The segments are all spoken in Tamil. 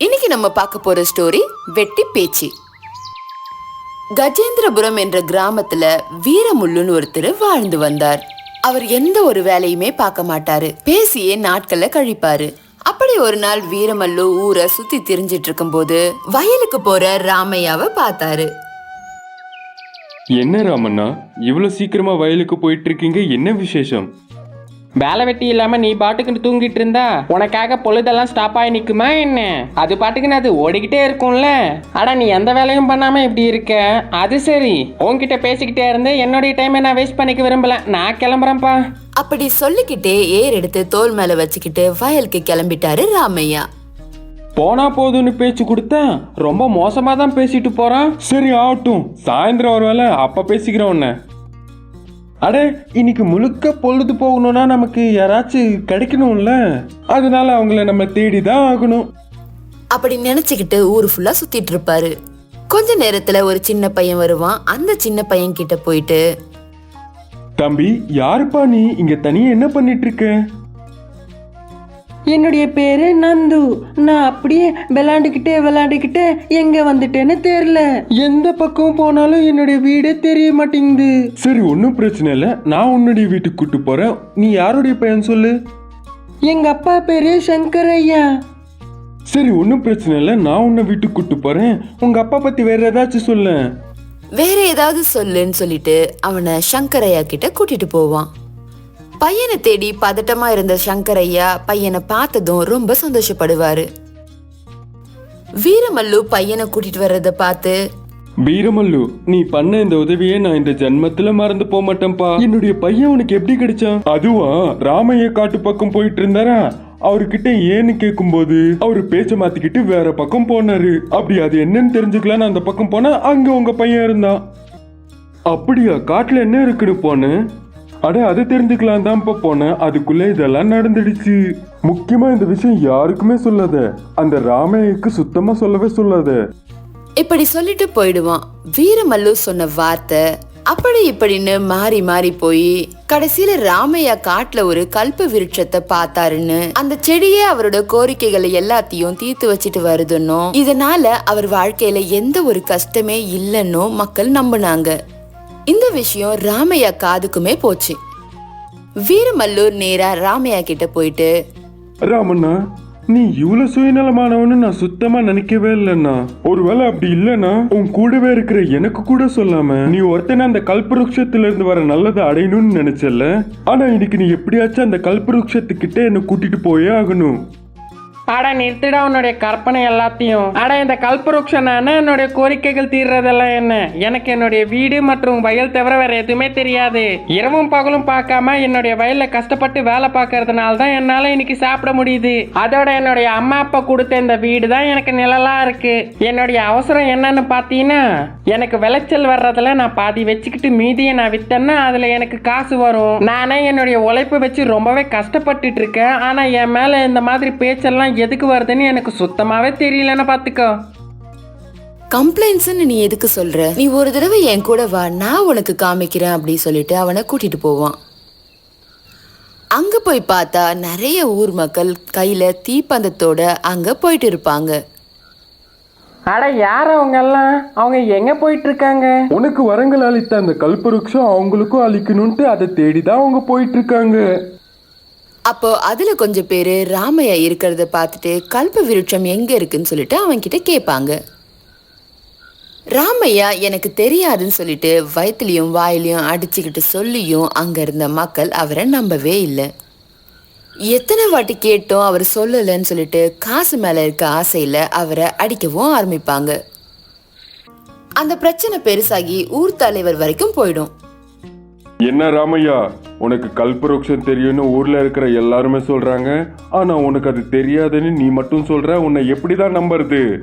இன்னைக்கு நம்ம பார்க்க போற ஸ்டோரி வெட்டி பேச்சு. கஜேந்திரபுரம் என்ற கிராமத்துல வீரமுள்ளுன்னு ஒருத்தர் வாழ்ந்து வந்தார். அவர் எந்த ஒரு வேலையுமே பார்க்க மாட்டாரு. பேசியே நாட்களை கழிப்பாரு. அப்படி ஒரு நாள் வீரமல்லு ஊரை சுத்தி திரிஞ்சிட்டு இருக்கும்போது வயலுக்கு போற ராமையாவை பார்த்தாரு. என்ன ராமண்ணா இவ்வளோ சீக்கிரமா வயலுக்கு போயிட்டு இருக்கீங்க என்ன விசேஷம்? வேலை வெட்டி இல்லாம நீ பாட்டுக்கு தூங்கிட்டு இருந்தா உனக்காக பொழுதெல்லாம் ஸ்டாப் ஆகி நிக்குமா என்ன? அது பாட்டுக்குன்னு அது ஓடிக்கிட்டே இருக்கும்ல. அட நீ எந்த வேலையும் பண்ணாம இப்படி இருக்க? அது சரி. உன்கிட்ட பேசிக்கிட்டே இருந்து என்னுடைய டைமை நான் வேஸ்ட் பண்ணிக்க விரும்பல. நான் கிளம்புறேன்ப்பா. அப்படி சொல்லிக்கிட்டே ஏர் எடுத்து தோல் மேல வச்சுக்கிட்டு வயலுக்கு கிளம்பிட்டாரு ராமையா. போனா போதும்னு பேச்சு கொடுத்தா ரொம்ப மோசமா தான் பேசிட்டு போறான். சரி ஆகட்டும். சாயந்தரம் ஒரு வேலை அப்ப பேசிக்கிறேன் உன்னை. அடே இன்னைக்கு முழுக்க பொழுது போகணும்னா நமக்கு யாராச்சும் கிடைக்கணும்ல? அதனால அவங்கள நம்ம தேடி தான் ஆகணும். அப்படி நினைச்சுக்கிட்டு ஊர் ஃபுல்லா சுத்திட்டு இருப்பாரு. கொஞ்ச நேரத்துல ஒரு சின்ன பையன் வருவான். அந்த சின்ன பையன் கிட்ட போயிட்டு தம்பி யாருப்பா நீ? இங்க தனியா என்ன பண்ணிட்டு இருக்க? என்னுடைய பேரு நந்து. நான் அப்படியே விளையாண்டுக்கிட்டே விளையாண்டுக்கிட்டே எங்க வந்துட்டேன்னு தெரியல. எந்த பக்கம் போனாலும் என்னுடைய வீடே தெரிய மாட்டேங்குது. சரி ஒன்றும் பிரச்சனை இல்லை. நான் உன்னுடைய வீட்டுக்கு கூட்டு போறேன். நீ யாருடைய பையன் சொல்லு? எங்க அப்பா பேரு சங்கர் ஐயா சரி ஒன்றும் பிரச்சனை இல்லை. நான் உன்னை வீட்டுக்கு கூட்டு போறேன். உங்க அப்பா பத்தி வேற ஏதாச்சும் சொல்ல வேற ஏதாவது சொல்லுன்னு சொல்லிட்டு அவனை சங்கரையா கிட்ட கூட்டிட்டு போவான். பையனை தேடி பதட்டமா இருந்த சங்கரையா பையனை பார்த்ததும் ரொம்ப சந்தோஷப்படுவாரு. வீரமல்லு பையனை கூட்டிட்டு வர்றத பார்த்து வீரமல்லு நீ பண்ண இந்த உதவியை நான் இந்த ஜென்மத்துல மறந்து போக மாட்டேன்ப்பா. என்னுடைய பையன் உனக்கு எப்படி கிடைச்சான்? அதுவா? ராமைய காட்டு பக்கம் போயிட்டு இருந்தாரா? அவர்கிட்ட ஏன்னு கேட்கும்போது அவரு பேச்ச மாத்திக்கிட்டு வேற பக்கம் போனாரு. அப்படி அது என்னன்னு தெரிஞ்சுக்கலான்னு அந்த பக்கம் போனா அங்க உங்க பையன் இருந்தான். அப்படியா? காட்டுல என்ன இருக்குன்னு போனேன்? அட அதை தெரிஞ்சுக்கலாம் தான் இப்போ போனேன். அதுக்குள்ளே இதெல்லாம் நடந்துடுச்சு. முக்கியமாக இந்த விஷயம் யாருக்குமே சொல்லாத. அந்த ராமையக்கு சுத்தமாக சொல்லவே சொல்லாத. இப்படி சொல்லிட்டு போயிடுவான். வீரமல்லு சொன்ன வார்த்தை அப்படி இப்படின்னு மாறி மாறி போய் கடைசியில ராமையா காட்டுல ஒரு கல்ப விருட்சத்தை பார்த்தாருன்னு அந்த செடியே அவரோட கோரிக்கைகளை எல்லாத்தையும் தீர்த்து வச்சிட்டு வருதுன்னும் இதனால அவர் வாழ்க்கையில எந்த ஒரு கஷ்டமே இல்லைன்னும் மக்கள் நம்பினாங்க. இந்த விஷயம் ராமையா காதுக்குமே போச்சு. வீரமல்லூர் நேரா ராமையா கிட்ட போயிட்டு ராமண்ணா நீ இவ்வளவு சுயநலமானவனு நான் சுத்தமா நினைக்கவே இல்லைண்ணா. ஒருவேளை அப்படி இல்லைன்னா உன் கூடவே இருக்கிற எனக்கு கூட சொல்லாம நீ ஒருத்தனை அந்த கல்பருக்ஷத்துல இருந்து வர நல்லதை அடையணும்னு நினைச்சல ஆனா இன்னைக்கு நீ எப்படியாச்சும் அந்த கல்பருக்ஷத்துக்கிட்ட என்ன கூட்டிட்டு போயே ஆகணும். அட நிறுத்திடா உன்னுடைய கற்பனை எல்லாத்தையும். அட இந்த கல்பருக்ஷனான என்னுடைய கோரிக்கைகள் தீர்றதெல்லாம் என்ன? எனக்கு என்னுடைய வீடு மற்றும் வயல் தவிர வேற எதுவுமே தெரியாது. இரவும் பகலும் பார்க்காம என்னுடைய வயல்ல கஷ்டப்பட்டு வேலை பார்க்கறதுனால தான் என்னால இன்னைக்கு சாப்பிட முடியுது. அதோட என்னுடைய அம்மா அப்பா கொடுத்த இந்த வீடு தான் எனக்கு நிழலா இருக்கு. என்னுடைய அவசரம் என்னன்னு பார்த்தீங்கன்னா எனக்கு விளைச்சல் வர்றதுல நான் பாதி வச்சுக்கிட்டு மீதியை நான் வித்தேன்னா அதுல எனக்கு காசு வரும். நானே என்னுடைய உழைப்பு வச்சு ரொம்பவே கஷ்டப்பட்டுட்டு இருக்கேன். ஆனா என் மேல இந்த மாதிரி பேச்செல்லாம் எதுக்கு வருதுன்னு எனக்கு சுத்தமாவே தெரியலன்னு பாத்துக்கோ. கம்ப்ளைண்ட்ஸ்னு நீ எதுக்கு சொல்ற? நீ ஒரு தடவை என் கூட வா நான் உனக்கு காமிக்கிறேன் அப்படி சொல்லிட்டு அவனை கூட்டிட்டு போவான். அங்க போய் பார்த்தா நிறைய ஊர் மக்கள் கையில தீப்பந்தத்தோட அங்க போயிட்டு இருப்பாங்க. அட யார் அவங்க எல்லாம் அவங்க எங்க போயிட்டு இருக்காங்க உனக்கு வரங்கள் அளித்த அந்த கல்பருக்ஷம் அவங்களுக்கும் அளிக்கணும்ட்டு அதை தேடி தான் அவங்க போயிட்டு இருக்காங்க அப்போ அதுல கொஞ்சம் பேரு ராமையா இருக்கிறத பார்த்துட்டு கல்ப விருட்சம் எங்க இருக்குன்னு சொல்லிட்டு அவன் கிட்ட கேட்பாங்க. ராமையா எனக்கு தெரியாதுன்னு சொல்லிட்டு வயிற்றுலையும் வாயிலையும் அடிச்சுக்கிட்டு சொல்லியும் அங்க இருந்த மக்கள் அவரை நம்பவே இல்லை. எத்தனை வாட்டி கேட்டோம் அவர் சொல்லலைன்னு சொல்லிட்டு காசு மேல இருக்க ஆசையில அவரை அடிக்கவும் ஆரம்பிப்பாங்க. அந்த பிரச்சனை பெருசாகி ஊர் தலைவர் வரைக்கும் போயிடும். என்ன ராமையா உனக்கு கல்பருக்ஷம் தெரியும்னு ஊர்ல இருக்கிற எல்லாருமே சொல்றாங்க. ஆனா உனக்கு அது தெரியாதுன்னு நீ மட்டும் சொல்ற உன்னை எப்படிதான் நம்புறது?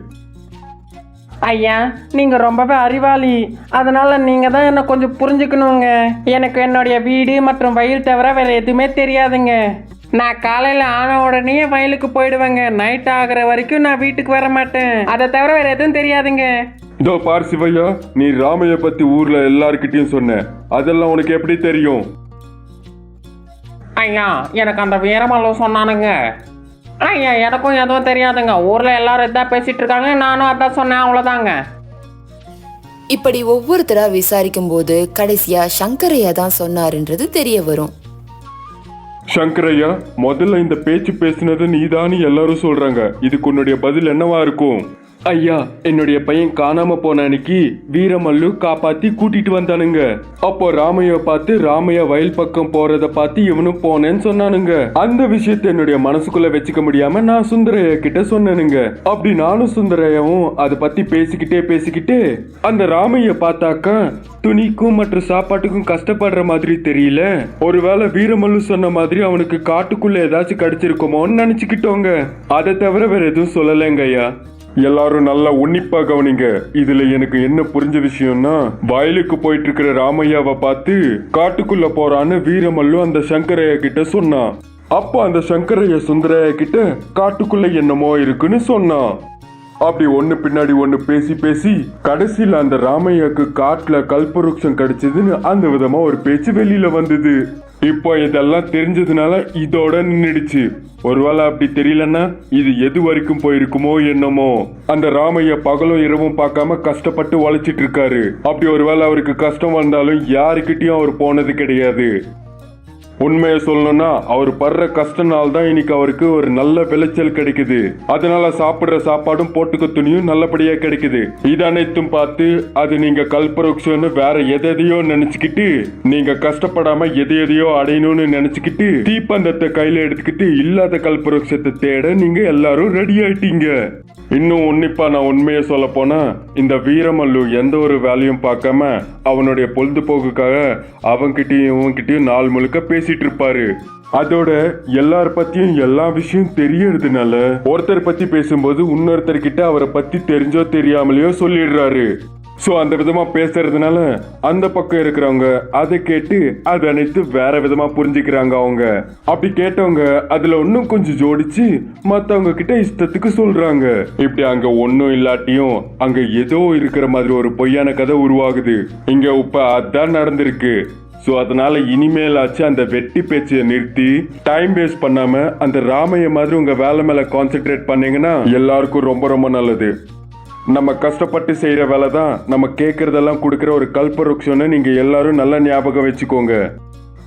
ஐயா நீங்க ரொம்பவே அறிவாளி. அதனால நீங்க தான் என்ன கொஞ்சம் புரிஞ்சுக்கணுங்க. எனக்கு என்னுடைய வீடு மற்றும் வயல் தவிர வேற எதுவுமே தெரியாதுங்க. நான் காலையில ஆன உடனே வயலுக்கு போயிடுவேங்க. நைட் ஆகுற வரைக்கும் நான் வீட்டுக்கு வர மாட்டேன். அதை தவிர வேற எதுவும் தெரியாதுங்க. இதோ பார் சிவையா நீ ராமைய பத்தி ஊர்ல எல்லார்கிட்டயும் சொன்ன. அதெல்லாம் உனக்கு எப்படி தெரியும்? ஐயா எனக்கு அந்த வீரமல்லம் சொன்னானுங்க. ஐயா எனக்கும் எதுவும் தெரியாதுங்க. ஊர்ல எல்லாரும் இதான் பேசிட்டு இருக்காங்க நானும் அதான் சொன்னேன் அவ்வளோதாங்க. இப்படி ஒவ்வொருத்தரா விசாரிக்கும் போது கடைசியா சங்கரையா தான் சொன்னாருன்றது தெரிய வரும். சங்கரையா முதல்ல இந்த பேச்சு பேசினது நீதான்னு எல்லாரும் சொல்றாங்க. இதுக்கு உன்னுடைய பதில் என்னவா இருக்கும்? ஐயா என்னுடைய பையன் காணாம போன அன்னைக்கு வீரமல்லு காப்பாத்தி கூட்டிட்டு வந்தானுங்க. அப்போ ராமைய பார்த்து ராமைய வயல் பக்கம் போறத பார்த்து இவனும் போனேன்னு சொன்னானுங்க. அந்த விஷயத்தை என்னுடைய மனசுக்குள்ள வச்சுக்க முடியாம நான் சுந்தரைய கிட்ட சொன்னேனுங்க. அப்படி நானும் சுந்தரையாவும் அதை பத்தி பேசிக்கிட்டே பேசிக்கிட்டே அந்த ராமைய பார்த்தாக்கா துணிக்கும் மற்ற சாப்பாட்டுக்கும் கஷ்டப்படுற மாதிரி தெரியல. ஒருவேளை வீரமல்லு சொன்ன மாதிரி அவனுக்கு காட்டுக்குள்ள ஏதாச்சும் கிடைச்சிருக்குமோன்னு நினைச்சுக்கிட்டோங்க. அதை தவிர வேற எதுவும் சொல்லலைங்க ஐயா. எல்லாரும் நல்லா உன்னிப்பா கவனிங்க. இதுல எனக்கு என்ன புரிஞ்ச விஷயம்னா வயலுக்கு போயிட்டு இருக்கிற ராமையாவை பார்த்து காட்டுக்குள்ள போறான்னு வீரமல்லு அந்த சங்கரையா கிட்ட சொன்னான். அப்ப அந்த சங்கரைய சுந்தரையா கிட்ட காட்டுக்குள்ள என்னமோ இருக்குன்னு சொன்னான். அப்படி ஒன்று பின்னாடி ஒன்று பேசி பேசி கடைசியில் அந்த ராமையாக்கு காட்டில் கல்பருக்ஷம் கிடைச்சதுன்னு அந்த விதமாக ஒரு பேச்சு வெளியில் வந்தது. இப்போ இதெல்லாம் தெரிஞ்சதுனால இதோட நின்றுடுச்சு ஒருவேளை அப்படி தெரியலன்னா இது எது வரைக்கும் போயிருக்குமோ என்னமோ. அந்த ராமையா பகலும் இரவும் பார்க்காம கஷ்டப்பட்டு உழைச்சிட்டு இருக்காரு. அப்படி ஒருவேளை அவருக்கு கஷ்டம் வந்தாலும் யாருக்கிட்டையும் அவர் போனது கிடையாது. உண்மையை சொல்லணும்னா அவர் படுற கஷ்டனால தான் இன்னைக்கு அவருக்கு ஒரு நல்ல விளைச்சல் கிடைக்குது. அதனால சாப்பிடுற சாப்பாடும் போட்டுக்க துணியும் நல்லபடியா கிடைக்குது. இது அனைத்தும் பார்த்து அது நீங்க கல்பரோக்ஷன்னு வேற எதையோ நினைச்சுக்கிட்டு நீங்க கஷ்டப்படாம எதை எதையோ அடையணும்னு நினைச்சுக்கிட்டு தீப்பந்தத்தை கையில எடுத்துக்கிட்டு இல்லாத கல்பரோக்ஷத்தை தேட நீங்க எல்லாரும் ரெடி ஆயிட்டீங்க. இன்னும் உன்னிப்பா நான் உண்மையை சொல்ல போனா இந்த வீரமல்லு எந்த ஒரு வேலையும் பார்க்காம அவனுடைய பொழுதுபோக்குக்காக அவன்கிட்டயும் இவன்கிட்டயும் நாள் முழுக்க பேசிட்டு இருப்பாரு. அதோட எல்லார பத்தியும் எல்லா விஷயம் தெரியறதுனால ஒருத்தர் பத்தி பேசும்போது இன்னொருத்தர் கிட்ட அவரை பத்தி தெரிஞ்சோ தெரியாமலையோ சொல்லிடுறாரு. ஸோ அந்த விதமாக பேசுறதுனால அந்த பக்கம் இருக்கிறவங்க அதை கேட்டு அதை அனைத்து வேற விதமாக புரிஞ்சுக்கிறாங்க அவங்க. அப்படி கேட்டவங்க அதில் இன்னும் கொஞ்சம் ஜோடிச்சு மற்றவங்க கிட்ட இஷ்டத்துக்கு சொல்கிறாங்க இப்படி அங்கே ஒன்றும் இல்லாட்டியும் அங்கே ஏதோ இருக்கிற மாதிரி ஒரு பொய்யான கதை உருவாகுது. இங்கே இப்போ அதான் நடந்திருக்கு. ஸோ அதனால இனிமேலாச்சு அந்த வெட்டி பேச்சையை நிறுத்தி டைம் வேஸ்ட் பண்ணாம அந்த ராமைய மாதிரி உங்க வேலை மேல கான்சென்ட்ரேட் பண்ணீங்கன்னா எல்லாருக்கும் ரொம்ப ரொம்ப நல்லது. நம்ம கஷ்டப்பட்டு செய்கிற வேலை தான் நம்ம கேட்குறதெல்லாம் கொடுக்குற ஒரு கல்பருக்ஷன்னு நீங்கள் எல்லாரும் நல்லா ஞாபகம் வச்சுக்கோங்க.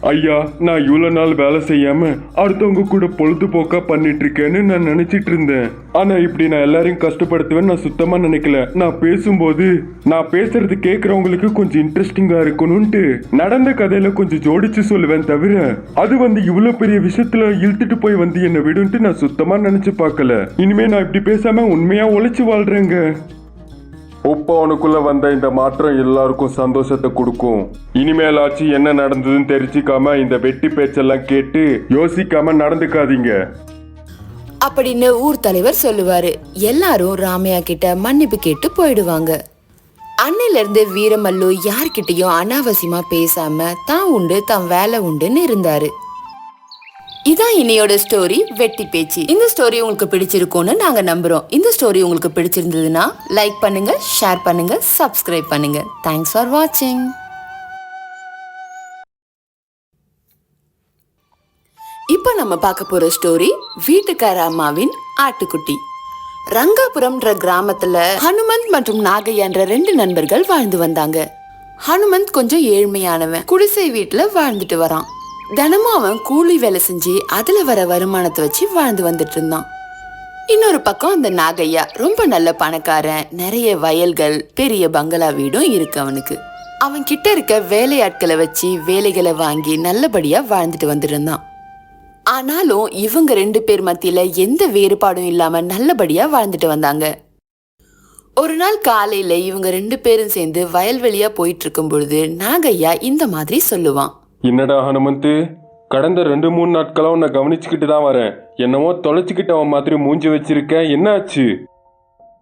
ஐயா நான் இவ்வளோ நாள் வேலை செய்யாம அடுத்தவங்க கூட பொழுதுபோக்கா பண்ணிட்டு இருக்கேன்னு நான் நினைச்சிட்டு இருந்தேன். ஆனா இப்படி நான் எல்லாரையும் கஷ்டப்படுத்துவேன்னு நான் சுத்தமா நினைக்கல. நான் பேசும்போது நான் பேசுறது கேட்கறவங்களுக்கு கொஞ்சம் இன்ட்ரெஸ்டிங்கா இருக்கணும்ட்டு நடந்த கதையில கொஞ்சம் ஜோடிச்சு சொல்லுவேன் தவிர அது வந்து இவ்வளோ பெரிய விஷயத்துல இழுத்துட்டு போய் வந்து என்னை விடுன்ட்டு நான் சுத்தமா நினைச்சு பார்க்கல. இனிமே நான் இப்படி பேசாம உண்மையா உழைச்சு வாழ்றேங்க. உப்பவனுக்குள்ள வந்த இந்த மாற்றம் எல்லாருக்கும் சந்தோஷத்தை கொடுக்கும். இனிமேலாச்சு என்ன நடந்ததுன்னு தெரிஞ்சுக்காம இந்த வெட்டி பேச்செல்லாம் கேட்டு யோசிக்காம நடந்துக்காதீங்க. அப்படின்னு ஊர் தலைவர் சொல்லுவாரு. எல்லாரும் ராமையா கிட்ட மன்னிப்பு கேட்டு போயிடுவாங்க. அன்னையில இருந்து வீரமல்லு யார்கிட்டயும் அனாவசியமா பேசாம தான் உண்டு தான் வேலை உண்டுன்னு இருந்தாரு. இதான் இன்னையோட ஸ்டோரி வெட்டி பேச்சு. இந்த ஸ்டோரி உங்களுக்கு பிடிச்சிருக்கும்னு நாங்க நம்புறோம். இந்த ஸ்டோரி உங்களுக்கு பிடிச்சிருந்ததுன்னா லைக் பண்ணுங்க ஷேர் பண்ணுங்க சப்ஸ்கிரைப் பண்ணுங்க. தேங்க்ஸ் ஃபார் வாட்சிங் இப்போ நம்ம பார்க்க போற ஸ்டோரி வீட்டுக்கார அம்மாவின் ஆட்டுக்குட்டி. ரங்காபுரம்ன்ற கிராமத்துல ஹனுமந்த் மற்றும் நாகையான்ற ரெண்டு நண்பர்கள் வாழ்ந்து வந்தாங்க. ஹனுமந்த் கொஞ்சம் ஏழ்மையானவன். குடிசை வீட்டுல வாழ்ந்துட்டு வரான். தினமும் அவன் கூலி வேலை செஞ்சு அதுல வர வருமானத்தை வச்சு வாழ்ந்து வந்துட்டு இருந்தான் இன்னொரு பக்கம் அந்த நாகையா ரொம்ப நல்ல பணக்காரன் நிறைய வயல்கள் பெரிய பங்களா வீடும் இருக்கு அவனுக்கு. அவன் கிட்ட இருக்க வேலையாட்களை வச்சு வேலைகளை வாங்கி நல்லபடியா வாழ்ந்துட்டு வந்துருந்தான் ஆனாலும் இவங்க ரெண்டு பேர் மத்தியில எந்த வேறுபாடும் இல்லாம நல்லபடியா வாழ்ந்துட்டு வந்தாங்க. ஒரு நாள் காலையில இவங்க ரெண்டு பேரும் சேர்ந்து வயல்வெளியா போயிட்டு இருக்கும் பொழுது நாகையா இந்த மாதிரி சொல்லுவான். என்னடா ஹனுமந்து கடந்த ரெண்டு மூணு நாட்களாக உன்னை கவனிச்சுக்கிட்டு தான் வரேன். என்னமோ தொலைச்சிக்கிட்டவன் மாதிரி மூஞ்சி வச்சிருக்க என்னாச்சு?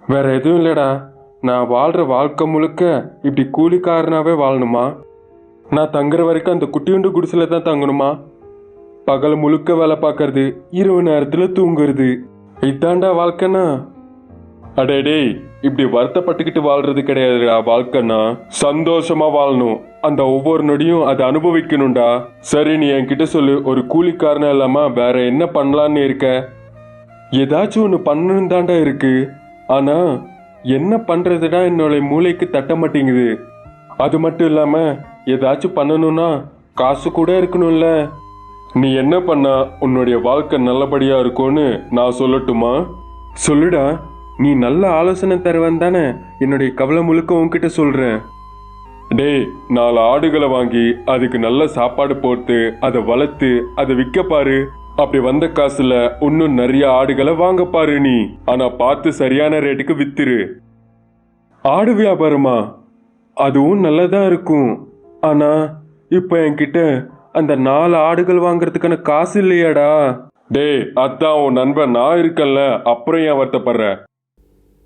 வேற எதுவும் இல்லைடா. நான் வாழ்கிற வாழ்க்கை முழுக்க இப்படி கூலிக்காரனாகவே வாழணுமா? நான் தங்குற வரைக்கும் அந்த குட்டியுண்டு குடிசையில தான் தங்கணுமா? பகல் முழுக்க வேலை பார்க்கறது இரவு நேரத்தில் தூங்குறது. இதாண்டா வாழ்க்கைனா அடே டேய் இப்படி வருத்தப்பட்டுக்கிட்டு வாழ்றது கிடையாதுடா வாழ்க்கைன்னா சந்தோஷமா வாழணும். அந்த ஒவ்வொரு நொடியும் அதை அனுபவிக்கணும்டா. சரி நீ என்கிட்ட சொல்லு ஒரு கூலிக்காரனா இல்லாம வேற என்ன பண்ணலான்னு இருக்க? ஏதாச்சும் ஒன்று பண்ணணும் தாண்டா இருக்கு. ஆனா என்ன பண்றதுடா என்னோட மூளைக்கு தட்ட மாட்டேங்குது. அது மட்டும் இல்லாம ஏதாச்சும் பண்ணணும்னா காசு கூட இருக்கணும்ல. நீ என்ன பண்ணா உன்னுடைய வாழ்க்கை நல்லபடியா இருக்கும்னு நான் சொல்லட்டுமா? சொல்லுடா. நீ நல்ல ஆலோசனை தருவன் தானே? என்னுடைய கவலை முழுக்க உன்கிட்ட சொல்றேன். டேய் நாலு ஆடுகளை வாங்கி அதுக்கு நல்ல சாப்பாடு போட்டு அதை வளர்த்து அதை விற்க பாரு. அப்படி வந்த காசுல இன்னும் நிறைய ஆடுகளை வாங்க பாரு நீ. ஆனா பார்த்து சரியான ரேட்டுக்கு வித்துரு. ஆடு வியாபாரமா? அதுவும் நல்லதா இருக்கும். ஆனா இப்ப என்கிட்ட அந்த நாலு ஆடுகள் வாங்குறதுக்கான காசு இல்லையாடா. டேய் அதான் உன் நண்பன் நான் இருக்கல்ல அப்புறம் ஏன் வருத்தப்படுற?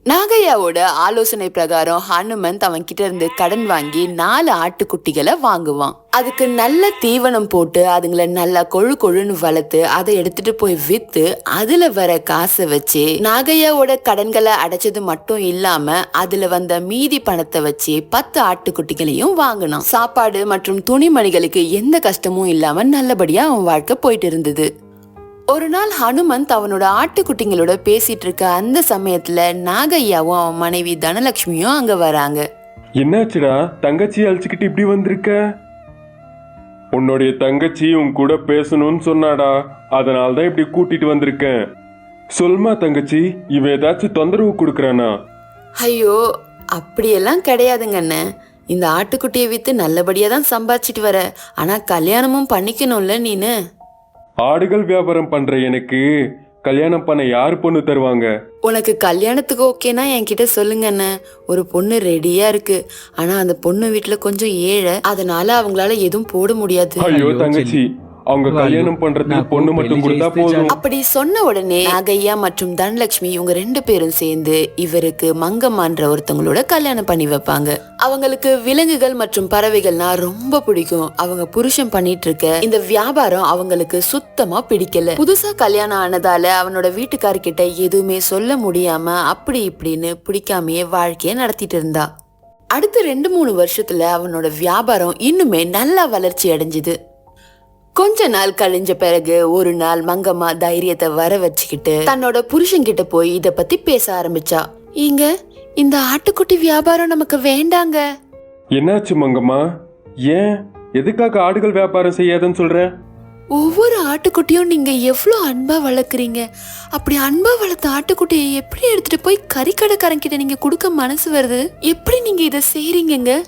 நாகையாவோட ஆலோசனை பிரகாரம் ஹனுமந்த் அவன் கிட்ட இருந்து கடன் வாங்கி நாலு ஆட்டுக்குட்டிகளை வாங்குவான். அதுக்கு நல்ல தீவனம் போட்டு அதுங்களை நல்லா கொழு கொழுன்னு வளர்த்து அதை எடுத்துட்டு போய் வித்து அதுல வர காசை வச்சு நாகையாவோட கடன்களை அடைச்சது மட்டும் இல்லாம அதுல வந்த மீதி பணத்தை வச்சு பத்து ஆட்டுக்குட்டிகளையும் வாங்கினான். சாப்பாடு மற்றும் துணிமணிகளுக்கு எந்த கஷ்டமும் இல்லாம நல்லபடியா அவன் வாழ்க்கை போயிட்டு இருந்தது. ஒரு நாள் ஹனுமந்த் அவனோட ஆட்டுக்குட்டிங்களோட பேசிட்டு இருக்க அந்த சமயத்துல நாகையாவும் அவன் மனைவி தனலட்சுமியும் அங்க வராங்க. என்னாச்சுடா? தங்கச்சி அழைச்சிக்கிட்டு இப்படி வந்திருக்க? உன்னுடைய தங்கச்சி உன் கூட பேசணும்னு சொன்னாடா. அதனால தான் இப்படி கூட்டிட்டு வந்திருக்கேன். சொல்மா தங்கச்சி இவன் ஏதாச்சும் தொந்தரவு கொடுக்கறானா? ஐயோ அப்படியெல்லாம் கிடையாதுங்க அண்ணன் இந்த ஆட்டுக்குட்டியை வித்து நல்லபடியா தான் சம்பாதிச்சிட்டு வர. ஆனா கல்யாணமும் பண்ணிக்கணும்ல நீனு? ஆடுகள் வியாபாரம் பண்ற எனக்கு கல்யாணம் பண்ண யார் பொண்ணு தருவாங்க? உனக்கு கல்யாணத்துக்கு ஓகேனா என்கிட்ட சொல்லுங்க அண்ணன் ஒரு பொண்ணு ரெடியா இருக்கு. ஆனா அந்த பொண்ணு வீட்டுல கொஞ்சம் ஏழை. அதனால அவங்களால எதுவும் போட முடியாது. ஐயோ தங்கச்சி. அவங்க கல்யாணம் பண்றதுக்கு பொண்ணு மட்டும் கொடுத்தா போதும். அப்படி சொன்ன உடனே நாகையா மற்றும் தனலட்சுமி இவங்க ரெண்டு பேரும் சேர்ந்து இவருக்கு மங்கம்மான்ற ஒருத்தவங்களோட கல்யாணம் பண்ணி வைப்பாங்க. அவங்களுக்கு விலங்குகள் மற்றும் பறவைகள்னா ரொம்ப பிடிக்கும். அவங்க புருஷன் பண்ணிட்டு இருக்க இந்த வியாபாரம் அவங்களுக்கு சுத்தமா பிடிக்கல. புதுசா கல்யாணம் ஆனதால அவனோட வீட்டுக்கார்கிட்ட எதுவுமே சொல்ல முடியாம அப்படி இப்படின்னு பிடிக்காமையே வாழ்க்கையை நடத்திட்டு இருந்தா. அடுத்த ரெண்டு மூணு வருஷத்துல அவனோட வியாபாரம் இன்னுமே நல்லா வளர்ச்சி அடைஞ்சுது. கொஞ்ச நாள் கழிஞ்ச பிறகு ஒரு நாள் மங்கம்மா தைரியத்தை வர வச்சுக்கிட்டு தன்னோட புருஷன்கிட்ட போய் இத பத்தி பேச ஆரம்பிச்சா. இங்க இந்த ஆட்டுக்குட்டி வியாபாரம் நமக்கு வேண்டாங்க. என்னாச்சு மங்கம்மா? ஏன்? எதுக்காக ஆடுகள் வியாபாரம் செய்யாதுன்னு சொல்ற? ஒவ்வொரு ஆட்டுக்குட்டியும் நீங்க எவ்வளோ அன்பா வளர்க்குறீங்க. அப்படி அன்பா வளர்த்த ஆட்டுக்குட்டியை எப்படி எடுத்துட்டு போய் கறிக்கடைக்காரங்கிட்ட நீங்க கொடுக்க மனசு வருது? எப்படி நீங்க இதை செய்றீங்கங்க?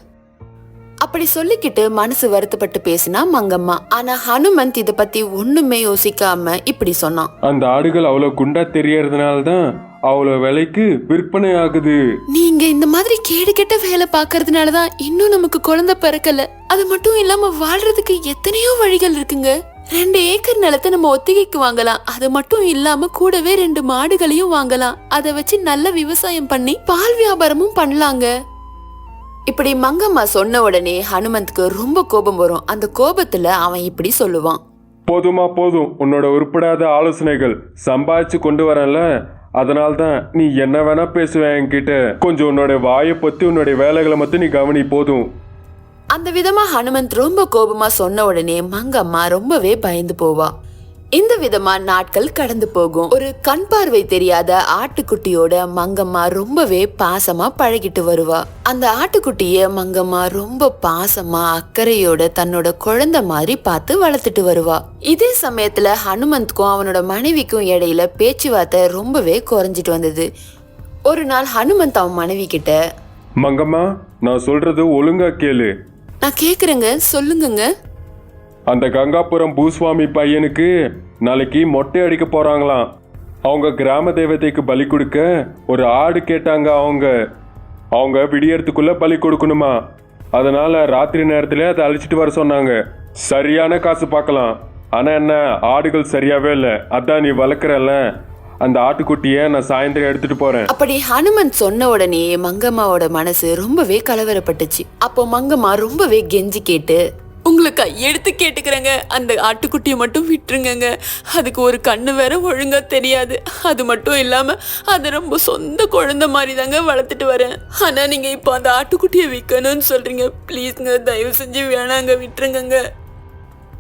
அப்படி சொல்லிக்கிட்டு மனசு வருத்தப்பட்டு பேசினா மங்கம்மா. ஆனா ஹனுமந்த் இத பத்தி ஒண்ணுமே யோசிக்காம இப்படி சொன்னான். அந்த ஆடுகள் அவ்வளவு குண்டா தெரியறதுனால தான் அவ்வளவு விலைக்கு விற்பனை ஆகுது. நீங்க இந்த மாதிரி கேடு கெட்ட வேலை பார்க்கறதுனால தான் இன்னும் நமக்கு குழந்தை பிறக்கல. அது மட்டும் இல்லாம வாழ்றதுக்கு எத்தனையோ வழிகள் இருக்குங்க. ரெண்டு ஏக்கர் நிலத்தை நம்ம ஒத்திகைக்கு வாங்கலாம். அது மட்டும் இல்லாம கூடவே ரெண்டு மாடுகளையும் வாங்கலாம். அதை வச்சு நல்ல விவசாயம் பண்ணி பால் வியாபாரமும் பண்ணலாங்க. இப்படி மங்கம்மா சொன்ன உடனே ஹனுமந்த்க்கு ரொம்ப கோபம் வரும். அந்த கோபத்துல அவன் இப்படி சொல்லுவான். போதுமா போதும். உன்னோட உருப்படாத ஆலோசனைகள் சம்பாதிச்சு கொண்டு வரல. அதனால தான் நீ என்ன வேணா பேசுவ என்கிட்ட. கொஞ்சம் உன்னோட வாயை பத்தி உன்னோட வேலைகளை மட்டும் நீ கவனி போதும். அந்த விதமா ஹனுமந்த் ரொம்ப கோபமா சொன்ன உடனே மங்கம்மா ரொம்பவே பயந்து போவா. இந்த விதமா நாட்கள் கடந்து போகும். ஒரு கண் பார்வை தெரியாத ஆட்டுக்குட்டியோட மங்கம்மா ரொம்பவே பாசமா பழகிட்டு வருவா. அந்த ஆட்டுக்குட்டிய மங்கம்மா ரொம்ப பாசமா அக்கறையோட தன்னோட குழந்தை மாதிரி பார்த்து வளர்த்துட்டு வருவா. இதே சமயத்துல ஹனுமந்த்க்கும் அவனோட மனைவிக்கும் இடையில பேச்சுவார்த்தை ரொம்பவே குறைஞ்சிட்டு வந்தது. ஒரு நாள் ஹனுமந்த் அவன் மனைவி கிட்ட மங்கம்மா நான் சொல்றது ஒழுங்கா கேளு. நான் கேக்குறேங்க சொல்லுங்கங்க. அந்த கங்காபுரம் பூஸ்வாமி பையனுக்கு நாளைக்கு மொட்டை அடிக்க போகிறாங்களாம் அவங்க கிராம தெய்வத்தைக்கு பலி கொடுக்க ஒரு ஆடு கேட்டாங்க அவங்க. அவங்க விடியறதுக்குள்ளே பலி கொடுக்கணுமா? அதனால் ராத்திரி நேரத்தில் அதை அழிச்சிட்டு வர சொன்னாங்க. சரியான காசு பார்க்கலாம். ஆனால் என்ன ஆடுகள் சரியாவே இல்லை. அதான் நீ வளர்க்குறல்ல. அந்த ஆட்டுக்குட்டியை நான் சாயந்தரம் எடுத்துட்டு போறேன். அப்படி ஹனுமன் சொன்ன உடனே மங்கம்மாவோட மனசு ரொம்பவே கலவரப்பட்டுச்சு. அப்போ மங்கம்மா ரொம்பவே கெஞ்சி கேட்டு உங்களை கையெடுத்து கேட்டுக்கிறேங்க. அந்த ஆட்டுக்குட்டியை மட்டும் விட்டுருங்கங்க. அதுக்கு ஒரு கண்ணு வேற ஒழுங்கா தெரியாது. அது மட்டும் இல்லாம அது ரொம்ப சொந்த குழந்தை மாதிரி தாங்க வளர்த்துட்டு வரேன். ஆனா நீங்க இப்போ அந்த ஆட்டுக்குட்டியை விற்கணும்னு சொல்றீங்க. ப்ளீஸ்ங்க தயவு செஞ்சு வேணாங்க விட்டுருங்கங்க.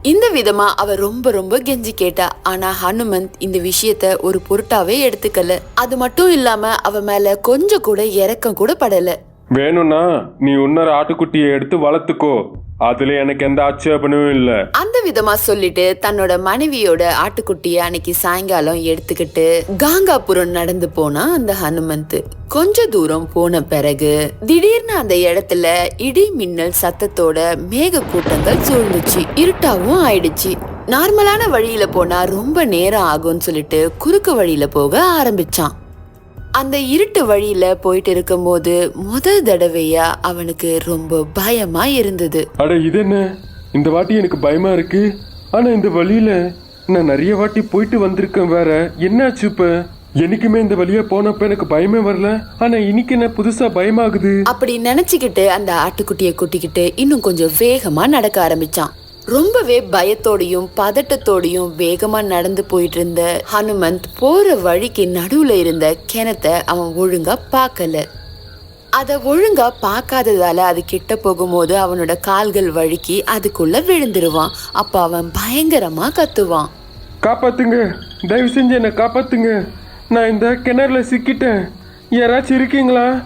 இந்த விதமா அவ ரொம்ப ரொம்ப கெஞ்சி கேட்டா. ஆனா ஹனுமந்த் இந்த விஷயத்த ஒரு பொருட்டாவே எடுத்துக்கல. அது மட்டும் இல்லாம அவ மேல கொஞ்சம் கூட இறக்கம் கூட படல. வேணும்னா நீ இன்னொரு ஆட்டுக்குட்டியை எடுத்து வளர்த்துக்கோ. அதுல எனக்கு எந்த ஆட்சேபனும் இல்ல. அந்த விதமா சொல்லிட்டு தன்னோட மனைவியோட ஆட்டுக்குட்டிய அன்னைக்கு சாயங்காலம் எடுத்துக்கிட்டு காங்காபுரம் நடந்து போனா அந்த ஹனுமந்த். கொஞ்ச தூரம் போன பிறகு திடீர்னு அந்த இடத்துல இடி மின்னல் சத்தத்தோட மேக கூட்டங்கள் சூழ்ந்துச்சு. இருட்டாவும் ஆயிடுச்சு. நார்மலான வழியில போனா ரொம்ப நேரம் ஆகும்னு சொல்லிட்டு குறுக்கு வழியில போக ஆரம்பிச்சான். அந்த இருட்டு வழியில போயிட்டு இருக்கும்போது முதல் தடவையா அவனுக்கு ரொம்ப பயமா இருந்தது. அட இது என்ன? இந்த வாட்டி எனக்கு பயமா இருக்கு. ஆனா இந்த வழியில நான் நிறைய வாட்டி போயிட்டு வந்திருக்கேன் வேற. என்னாச்சு இப்ப? என்னைக்குமே இந்த வழியா போனப்ப எனக்கு பயமே வரல. ஆனா இன்னைக்கு என்ன புதுசா பயமாகுது? அப்படி நினைச்சுக்கிட்டு அந்த ஆட்டுக்குட்டியை கூட்டிக்கிட்டு இன்னும் கொஞ்சம் வேகமா நடக்க ஆரம்பிச்சான். ரொம்பவே பயத்தோடையும் பதட்டத்தோடையும் வேகமா நடந்து போயிட்டு இருந்த ஹனுமந்த் போற வழிக்கு நடுவுல இருந்த கிணத்தை அவன் ஒழுங்கா பார்க்கல. அத ஒழுங்கா பார்க்காததால அது கிட்ட போகும்போது அவனோட கால்கள் வழுக்கி அதுக்குள்ள விழுந்துருவான். அப்ப அவன் பயங்கரமா கத்துவான். காப்பாத்துங்க. தயவு செஞ்சு என்னை காப்பாத்துங்க. நான் இந்த கிணறுல சிக்கிட்டேன். யாராச்சும் இருக்கீங்களா?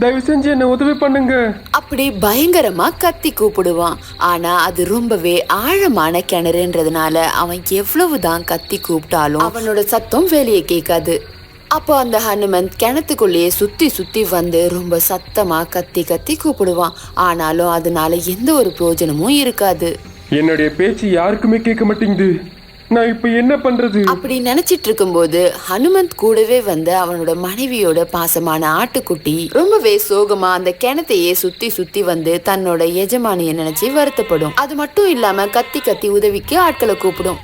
தயவு செஞ்சு என்னை உதவி பண்ணுங்க. அப்படி பயங்கரமா கத்தி கூப்பிடுவான். ஆனா அது ரொம்பவே ஆழமான கிணறுன்றதுனால அவன் எவ்வளவுதான் கத்தி கூப்பிட்டாலும் அவனோட சத்தம் வெளியே கேட்காது. அப்போ அந்த ஹனுமந்த் கிணத்துக்குள்ளேயே சுத்தி சுத்தி வந்து ரொம்ப சத்தமா கத்தி கத்தி கூப்பிடுவான். ஆனாலும் அதனால எந்த ஒரு பிரயோஜனமும் இருக்காது. என்னுடைய பேச்சு யாருக்குமே கேட்க மாட்டேங்குது. நான் இப்ப என்ன பண்றது? அப்படி நினைச்சிட்டு இருக்கும்போது ஹனுமந்த் கூடவே வந்து அவனோட மனைவியோட பாசமான ஆட்டுக்குட்டி ரொம்பவே சோகமா அந்த கிணத்தையே சுத்தி சுத்தி வந்து தன்னோட எஜமானிய நினைச்சு வருத்தப்படும். அது மட்டும் இல்லாம கத்தி கத்தி உதவிக்கு ஆட்களை கூப்பிடும்.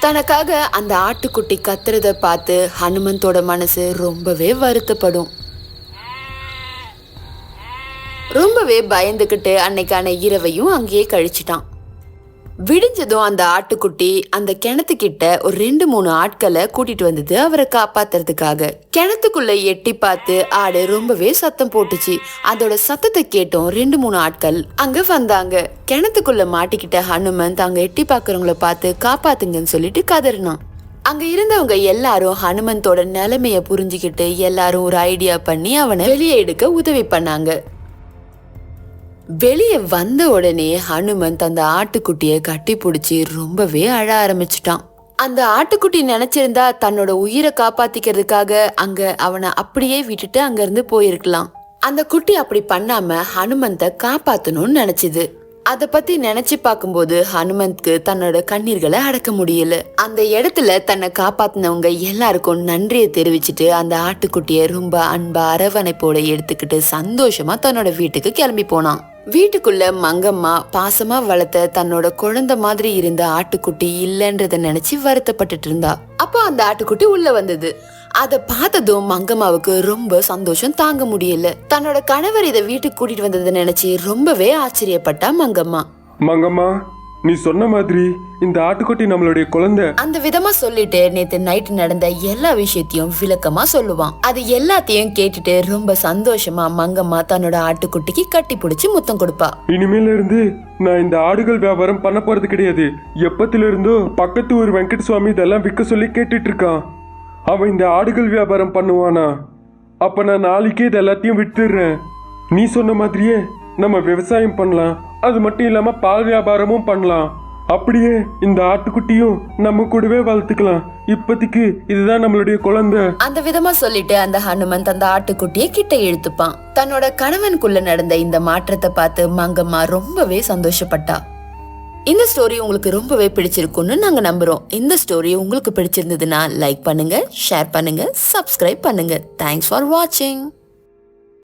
தனக்காக அந்த ஆட்டுக்குட்டி கத்துறத பார்த்து ஹனுமந்தோட மனசு ரொம்பவே வருத்தப்படும். ரொம்பவே பயந்துகிட்டு அன்னைக்கான இரவையும் அங்கேயே கழிச்சிட்டான். விடிஞ்சதும் அந்த ஆட்டுக்குட்டி அந்த கிணத்துக்கிட்ட ஒரு ரெண்டு மூணு ஆட்களை கூட்டிட்டு வந்தது அவரை காப்பாத்துறதுக்காக. கிணத்துக்குள்ள எட்டி பார்த்து ஆடு ரொம்பவே சத்தம் போட்டுச்சு. அதோட சத்தத்தை கேட்டோம் ரெண்டு மூணு ஆட்கள் அங்க வந்தாங்க. கிணத்துக்குள்ள மாட்டிக்கிட்ட ஹனுமந்த் அங்க எட்டி பார்க்கறவங்கள பார்த்து காப்பாத்துங்கன்னு சொல்லிட்டு கதறினான். அங்க இருந்தவங்க எல்லாரும் ஹனுமந்தோட நிலைமைய புரிஞ்சுக்கிட்டு எல்லாரும் ஒரு ஐடியா பண்ணி அவனை வெளியே எடுக்க உதவி பண்ணாங்க. வெளியே வந்த உடனே ஹனுமந்த் அந்த ஆட்டுக்குட்டியை கட்டி பிடிச்சி ரொம்பவே அழ ஆரம்பிச்சிட்டான். அந்த ஆட்டுக்குட்டி நினைச்சிருந்தா தன்னோட உயிரை காப்பாத்திக்கிறதுக்காக அங்க அவனை அப்படியே விட்டுட்டு அங்கிருந்து போயிருக்கலாம். அந்த குட்டி அப்படி பண்ணாம ஹனுமந்த காப்பாத்தணும்னு நினைச்சது. அத பத்தி நினைச்சு பார்க்கும்போது ஹனுமந்த்க்கு தன்னோட கண்ணீர்களை அடக்க முடியல. அந்த இடத்துல தன்னை காப்பாத்தினவங்க எல்லாருக்கும் நன்றியை தெரிவிச்சுட்டு அந்த ஆட்டுக்குட்டியை ரொம்ப அன்பா அரவணைப்போட எடுத்துக்கிட்டு சந்தோஷமா தன்னோட வீட்டுக்கு கிளம்பி போனான். வீட்டுக்குள்ள மங்கம்மா பாசமா வளர்த்த தன்னோட குழந்தை மாதிரி இருந்த ஆட்டுக்குட்டி இல்லைன்றத நினைச்சு வருத்தப்பட்டுட்டு இருந்தா. அப்போ அந்த ஆட்டுக்குட்டி உள்ள வந்தது. அத பார்த்ததும் மங்கம்மாவுக்கு ரொம்ப சந்தோஷம் தாங்க முடியல. தன்னோட கணவர் இத வீட்டுக்கு கூட்டிட்டு வந்ததை நினைச்சு ரொம்பவே ஆச்சரியப்பட்டா மங்கம்மா. மங்கம்மா நீ சொன்ன மாதிரி இந்த ஆட்டுக்குட்டி நம்மளுடைய குழந்தை. அந்த விதமா சொல்லிட்டு நேத்து நைட் நடந்த எல்லா விஷயத்தையும் விளக்கமா சொல்லுவான். அது எல்லாத்தையும் கேட்டுட்டு ரொம்ப சந்தோஷமா மங்கம்மா தன்னோட ஆட்டுக்குட்டிக்கு கட்டி பிடிச்சி முத்தம் கொடுப்பா. இனிமேல இருந்து நான் இந்த ஆடுகள் வியாபாரம் பண்ண போறது கிடையாது. எப்பத்துல இருந்தோ பக்கத்து ஊர் வெங்கட் சுவாமி இதெல்லாம் விற்க சொல்லி கேட்டுட்டு இருக்கான் அவன் இந்த ஆடுகள் வியாபாரம் பண்ணுவானா? அப்ப நான் நாளைக்கே இது எல்லாத்தையும் விட்டுடுறேன் நீ சொன்ன மாதிரியே நம்ம விவசாயம் பண்ணலாம். அது மட்டும் இல்லாம பால் வியாபாரமும் பண்ணலாம். அப்படியே இந்த ஆட்டுக்குட்டியும் நம்ம கூடவே வளர்த்துக்கலாம். இப்போதைக்கு இதுதான் நம்மளுடைய குழந்தை. அந்த விதமா சொல்லிட்டு அந்த ஹனுமந்த் அந்த ஆட்டுக்குட்டியை கிட்ட இழுத்துப்பான். தன்னோட கணவனுக்குள்ள நடந்த இந்த மாற்றத்தை பார்த்து மங்கம்மா ரொம்பவே சந்தோஷப்பட்டா. இந்த ஸ்டோரி உங்களுக்கு ரொம்பவே பிடிச்சிருக்கும்னு நாங்க நம்புறோம். இந்த ஸ்டோரி உங்களுக்கு பிடிச்சிருந்ததுன்னா லைக் பண்ணுங்க ஷேர் பண்ணுங்க சப்ஸ்கிரைப் பண்ணுங்க. தேங்க்ஸ் ஃபார் வாட்சிங்